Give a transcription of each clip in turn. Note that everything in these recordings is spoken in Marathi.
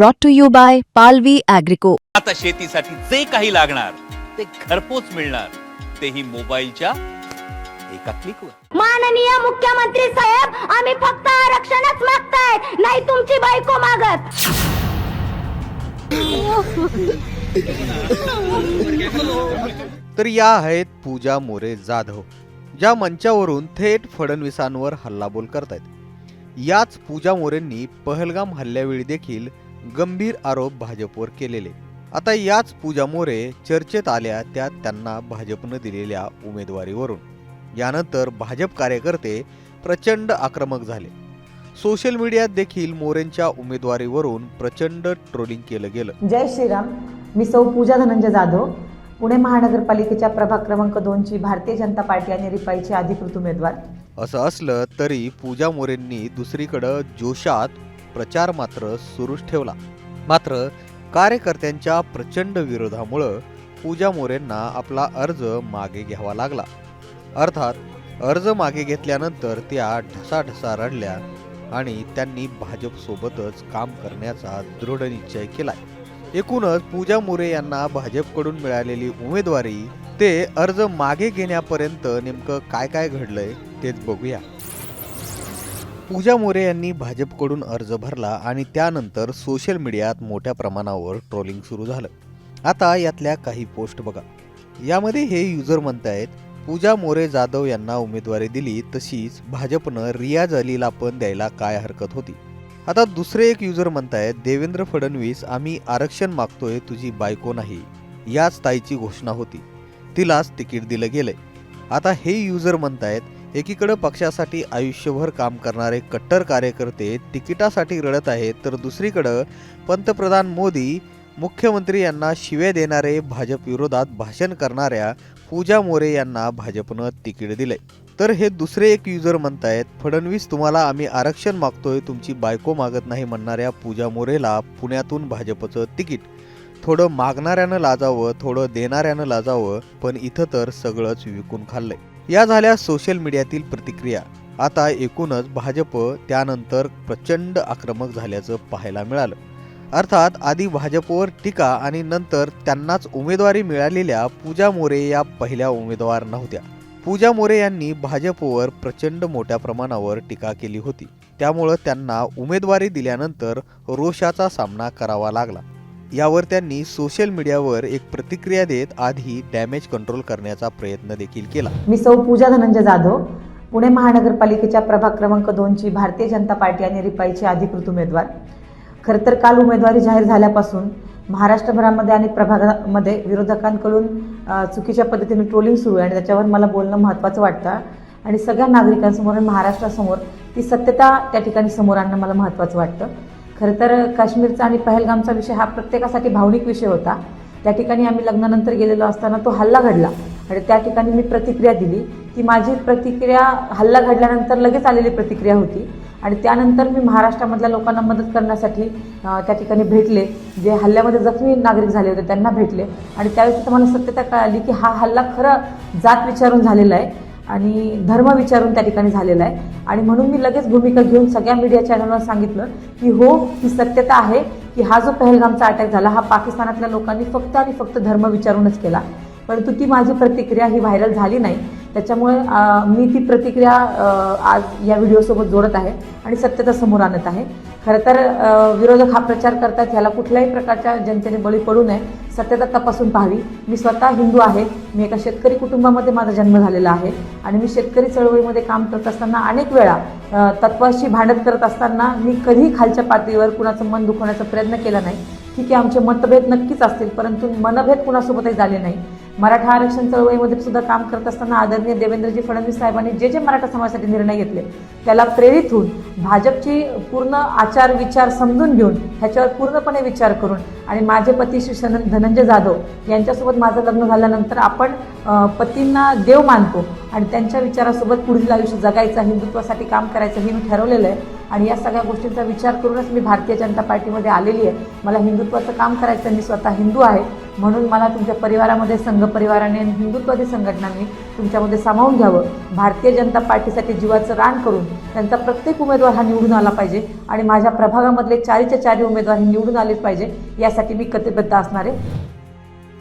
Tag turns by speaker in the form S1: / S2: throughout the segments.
S1: brought to you by Palvi Agrico.
S2: आता शेतीसाठी जे काही लागणार ते घरपोच मिळणार. तेही मोबाईलच्या एका क्लिकवर.
S3: माननीय मुख्यमंत्री साहेब आम्ही फक्त आरक्षणच मागतायत नाही तुमची बायको मागत.
S4: तर या आहेत पूजा मोरे जाधव ज्या मंचावरून थेट फडणवीसांवर हल्लाबोल करतायत. याच पूजा मोरेंनी पहलगाम हल्ल्यावेळी देखील गंभीर आरोप भाजपवर केलेले. आता याच पूजा मोरे चर्चेत आल्या त्या त्यांना भाजपनं दिलेल्या उमेदवारीवरून. यानंतर भाजप कार्यकर्ते प्रचंड आक्रमक झाले. सोशल मीडियात देखील मोरेंच्या उमेदवारीवरून प्रचंड ट्रोलिंग केलं गेलं.
S5: जय श्रीराम. मी सौ पूजा धनंजय जाधव. पुणे महानगरपालिकेच्या प्रभाग क्रमांक दोनची भारतीय जनता पार्टी आणि रिपाईचे अधिकृत उमेदवार.
S4: असं असलं तरी पूजा मोरेंनी दुसरीकडं जोशात प्रचार मात्र सुरूच ठेवला. मात्र कार्यकर्त्यांच्या प्रचंड विरोधामुळं पूजा मोरेंना आपला अर्ज मागे घ्यावा लागला. अर्थात अर्ज मागे घेतल्यानंतर त्या ढसाढसा रडल्या आणि त्यांनी भाजपसोबतच काम करण्याचा दृढ निश्चय केलाय. एकूणच पूजा मोरे यांना भाजपकडून मिळालेली उमेदवारी ते अर्ज मागे घेण्यापर्यंत नेमकं काय काय घडलंय तेच बघूया. पूजा मोरे यांनी भाजपकडून अर्ज भरला आणि त्यानंतर सोशल मीडियात मोठ्या प्रमाणावर ट्रोलिंग सुरू झालं. आता यातल्या काही पोस्ट बघा. यामध्ये हे युजर म्हणतायत पूजा मोरे जाधव यांना उमेदवारी दिली तशीच भाजपनं रियाज अलीला पण द्यायला काय हरकत होती? आता दुसरे एक युजर म्हणतायत देवेंद्र फडणवीस आम्ही आरक्षण मागतोय तुझी बायको नाही. याच ताईची घोषणा होती. तिलाच तिकीट दिलं गेलंय. आता हे युजर म्हणतायत एकीकडे पक्षासाठी आयुष्यभर काम करणारे कट्टर कार्यकर्ते तिकिटासाठी रडत आहेत तर दुसरीकडं पंतप्रधान मोदी मुख्यमंत्री यांना शिवे देणारे भाजप विरोधात भाषण करणाऱ्या पूजा मोरे यांना भाजपनं तिकीट दिलंय तर हे दुसरे एक युजर म्हणतायत फडणवीस तुम्हाला आम्ही आरक्षण मागतोय तुमची बायको मागत नाही म्हणणाऱ्या पूजा मोरेला पुण्यातून भाजपचं तिकीट. थोडं मागणाऱ्यानं लाजावं थोडं देणाऱ्यानं लाजावं पण इथं तर सगळंच विकून खाल्लंय. या झाल्या सोशल मीडियातील प्रतिक्रिया. आता एकूणच भाजप त्यानंतर प्रचंड आक्रमक झाल्याचं पाहायला मिळालं. अर्थात आधी भाजपवर टीका आणि नंतर त्यांनाच उमेदवारी मिळालेल्या पूजा मोरे या पहिल्या उमेदवार नव्हत्या. पूजा मोरे यांनी भाजपवर प्रचंड मोठ्या प्रमाणावर टीका केली होती. त्यामुळं त्यांना उमेदवारी दिल्यानंतर रोषाचा सामना करावा लागला. यावर त्यांनी सोशल मीडियावर एक प्रतिक्रिया देत आधी डॅमेज कंट्रोल करण्याचा प्रयत्न देखील केला.
S5: मी सौ पूजा धनंजय जाधव पुणे महानगरपालिकेच्या प्रभाग क्रमांक दोनची भारतीय जनता पार्टी आणि रिपाईचे अधिकृत उमेदवार. खरं तर काल उमेदवारी जाहीर झाल्यापासून महाराष्ट्रभरामध्ये आणि प्रभागामध्ये विरोधकांकडून चुकीच्या पद्धतीने ट्रोलिंग सुरू आहे आणि त्याच्यावर मला बोलणं महत्त्वाचं वाटतं. आणि सगळ्या नागरिकांसमोर आणि महाराष्ट्रासमोर ती सत्यता त्या ठिकाणी समोर आणणं मला महत्त्वाचं वाटतं. खरं तर काश्मीरचा आणि पहलगामचा विषय हा प्रत्येकासाठी भावनिक विषय होता. त्या ठिकाणी आम्ही लग्नानंतर गेलेलो असताना तो हल्ला घडला. आणि त्या ठिकाणी मी प्रतिक्रिया दिली ती माझी प्रतिक्रिया हल्ला घडल्यानंतर लगेच आलेली प्रतिक्रिया होती. आणि त्यानंतर मी महाराष्ट्रामधल्या लोकांना मदत करण्यासाठी त्या ठिकाणी भेटले. जे हल्ल्यामध्ये जखमी नागरिक झाले होते त्यांना भेटले. आणि त्यावेळेस तुम्हाला मला सत्यता कळाली की हा हल्ला खरं जात विचारून झालेला आहे. आणि धर्म विचारून त्या ठिकाणी झालेला आहे. आणि म्हणून मी लगेच भूमिका घेऊन सगळ्या मीडिया चॅनलवर सांगितलं की हो ही सत्यता आहे की हा जो पहलगामचा अटॅक झाला हा पाकिस्तानातल्या लोकांनी फक्त आणि फक्त धर्म विचारूनच केला. परंतु ती माझी प्रतिक्रिया ही व्हायरल झाली नाही. त्याच्यामुळे मी ती प्रतिक्रिया आज या व्हिडिओसोबत जोडत आहे आणि सत्यता समोर आणत आहे. खरं तर विरोधक हा प्रचार करतात ह्याला कुठल्याही प्रकारच्या जनतेने बळी पडू नये. सत्यता तपासून पाहावी. मी स्वतः हिंदू आहे. मी एका शेतकरी कुटुंबामध्ये माझा जन्म झालेला आहे. आणि मी शेतकरी चळवळीमध्ये काम करत असताना अनेक वेळा तत्वाशी भांडत करत असताना मी कधीही खालच्या पातळीवर कुणाचं मन दुखवण्याचा प्रयत्न केला नाही. ठीक आहे आमचे मतभेद नक्कीच असतील परंतु मनभेद कुणासोबतही झाले नाही. मराठा आरक्षण चळवळीमध्ये सुद्धा काम करत असताना आदरणीय देवेंद्रजी फडणवीस साहेबांनी जे जे मराठा समाजासाठी निर्णय घेतले त्याला प्रेरित होऊन भाजपची पूर्ण आचार विचार समजून घेऊन ह्याच्यावर पूर्णपणे विचार करून आणि माझे पती श्री शन- धनंजय जाधव यांच्यासोबत माझं लग्न झाल्यानंतर आपण पतींना देव मानतो. आणि त्यांच्या विचारासोबत पुढील आयुष्य जगायचं हिंदुत्वासाठी काम करायचं हे मी ठरवलेलं आहे. आणि या सगळ्या गोष्टींचा विचार करूनच मी भारतीय जनता पार्टीमध्ये आलेली आहे. मला हिंदुत्वाचं काम करायचं आहे. मी स्वतः हिंदू आहे. म्हणून मला तुमच्या परिवारामध्ये संघ परिवाराने आणि हिंदुत्वादी संघटनांनी तुमच्यामध्ये सामावून घ्यावं. भारतीय जनता पार्टीसाठी जीवाचं रान करून त्यांचा प्रत्येक उमेदवार हा निवडून आला पाहिजे. आणि माझ्या प्रभागामधले चारीच्या चारी उमेदवार हे निवडून आलेच पाहिजे. यासाठी मी कटिबद्ध असणार आहे.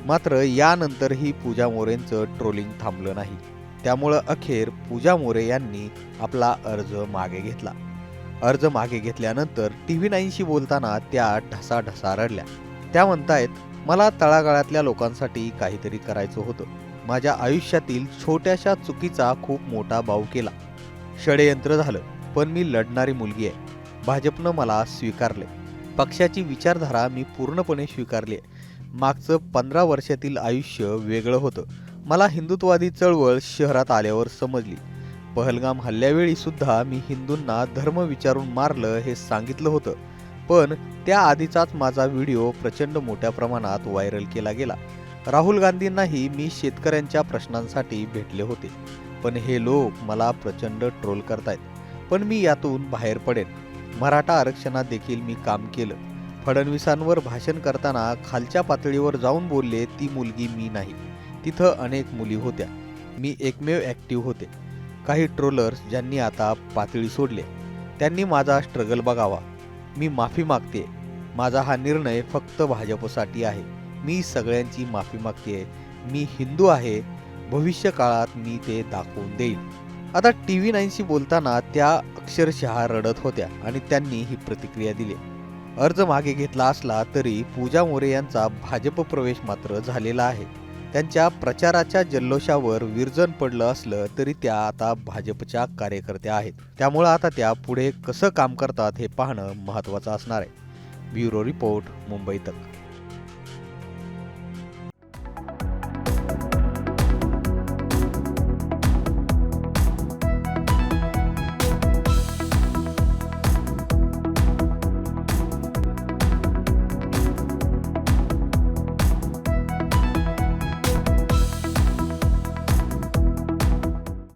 S4: मात्र यानंतरही पूजा मोरेंचं ट्रोलिंग थांबलं नाही. त्यामुळं अखेर पूजा मोरे यांनी आपला अर्ज मागे घेतला. अर्ज मागे घेतल्यानंतर टी व्ही नाईनशी बोलताना त्या ढसाढसा रडल्या. त्या म्हणतायत मला तळागाळातल्या लोकांसाठी काहीतरी करायचं होतं. माझ्या आयुष्यातील छोट्याशा चुकीचा खूप मोठा भाऊ केला. षडयंत्र झालं पण मी लढणारी मुलगी आहे. भाजपनं मला स्वीकारले. पक्षाची विचारधारा मी पूर्णपणे स्वीकारली आहे. मागचं पंधरा वर्षातील आयुष्य वेगळं होतं. मला हिंदुत्वादी चळवळ शहरात आल्यावर समजली. पहलगाम हल्ल्यावेळी सुद्धा मी हिंदूंना धर्म विचारून मारलं हे सांगितलं होतं. पण त्या आधीचाच माझा व्हिडिओ प्रचंड मोठ्या प्रमाणात व्हायरल केला गेला. राहुल गांधींनाही मी शेतकऱ्यांच्या प्रश्नांसाठी भेटले होते. पण हे लोक मला प्रचंड ट्रोल करतायत. पण मी यातून बाहेर पडेन. मराठा आरक्षणात देखील मी काम केलं. फडणवीसांवर भाषण करताना खालच्या पातळीवर जाऊन बोलले ती मुलगी मी नाही. तिथं अनेक मुली होत्या. मी एकमेव ॲक्टिव्ह होते. काही ट्रोलर्स ज्यांनी आता पातळी सोडले. त्यांनी माझा स्ट्रगल बघावा. मी माफी मागते माझा हा निर्णय फक्त भाजपसाठी आहे. मी सगळ्यांची माफी मागते मी हिंदू आहे. भविष्य काळात मी ते दाखवून देईन आता टी व्ही नाईनशी बोलताना त्या अक्षरशः रडत होत्या आणि त्यांनी ही प्रतिक्रिया दिली. अर्ज मागे घेतला असला तरी पूजा मोरे यांचा भाजप प्रवेश मात्र झालेला आहे. त्यांच्या प्रचाराच्या जल्लोषावर विरजन पडलं असलं तरी त्या आता भाजपच्या कार्यकर्त्या आहेत. त्यामुळं आता त्या पुढे कसं काम करतात हे पाहणं महत्त्वाचं असणार आहे. ब्युरो रिपोर्ट मुंबई तक.